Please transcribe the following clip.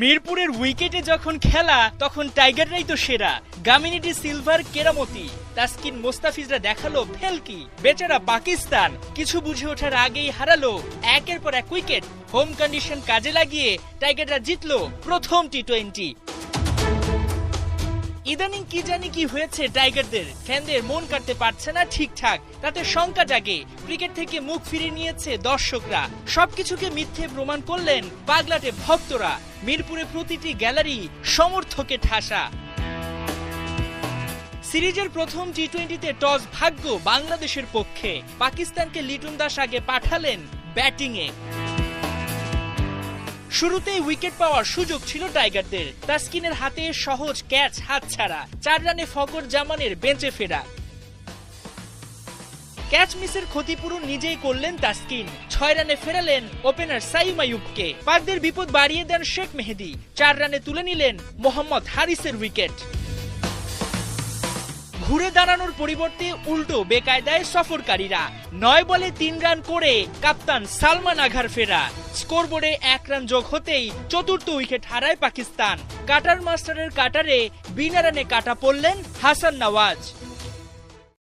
মিরপুরের উইকেটে যখন খেলা, তখন টাইগাররাই তো সেরা। গামিনিটি সিলভার, কেরামতি। তাসকিন মোস্তাফিজরা দেখাল ফেলকি বেচারা পাকিস্তান। কিছু বুঝে ওঠার আগেই হারালো। একের পর এক উইকেট। হোম কন্ডিশন কাজে লাগিয়ে টাইগাররা জিতলো প্রথম টি টোয়েন্টি ইদানিং কি জানি কি হয়েছে টাইগারদের। ফ্যানদের মন কাটতে পারছে না ঠিকঠাক। তাতে শঙ্কা জাগে। ক্রিকেট থেকে মুখ ফিরিয়ে নিয়েছে দর্শকরা। সবকিছুকে মিথ্যে প্রমাণ করলেন পাগলাটে ভক্তরা। মিরপুরে প্রতিটি গ্যালারি সমর্থকে ঠাসা। সিরিজের প্রথম টি টোয়েন্টিতে টস ভাগ্য বাংলাদেশের পক্ষে। পাকিস্তানকে লিটন দাস আগে পাঠালেন ব্যাটিংয়ে। শুরুতেই উইকেট পাওয়ার সুযোগ ছিল টাইগারদের। তাসকিনের হাতে সহজ ক্যাচ হাত ছাড়া, চার রানে ফকর জামানের বেঞ্চে ফেরা। ক্যাচ মিসের ক্ষতিপূরণ নিজেই করলেন তাসকিন। ছয় রানে ফেরালেন ওপেনার সাইম আয়ুবকে পাকদের বিপদ বাড়িয়ে দেন শেখ মেহেদি। চার রানে তুলে নিলেন মোহাম্মদ হারিসের উইকেট। ঘুরে দাঁড়ানোর পরিবর্তে উল্টো বেকায়দায় সফরকারীরা। নয় বলে তিন রান করে কাপ্তান সালমান আঘার ফেরা। স্কোরবোর্ডে এক রান যোগ হতেই চতুর্থ উইকেট হারায় পাকিস্তান। কাটার মাস্টারের কাটারে বিনা রানে কাটা পড়লেন হাসান নওয়াজ।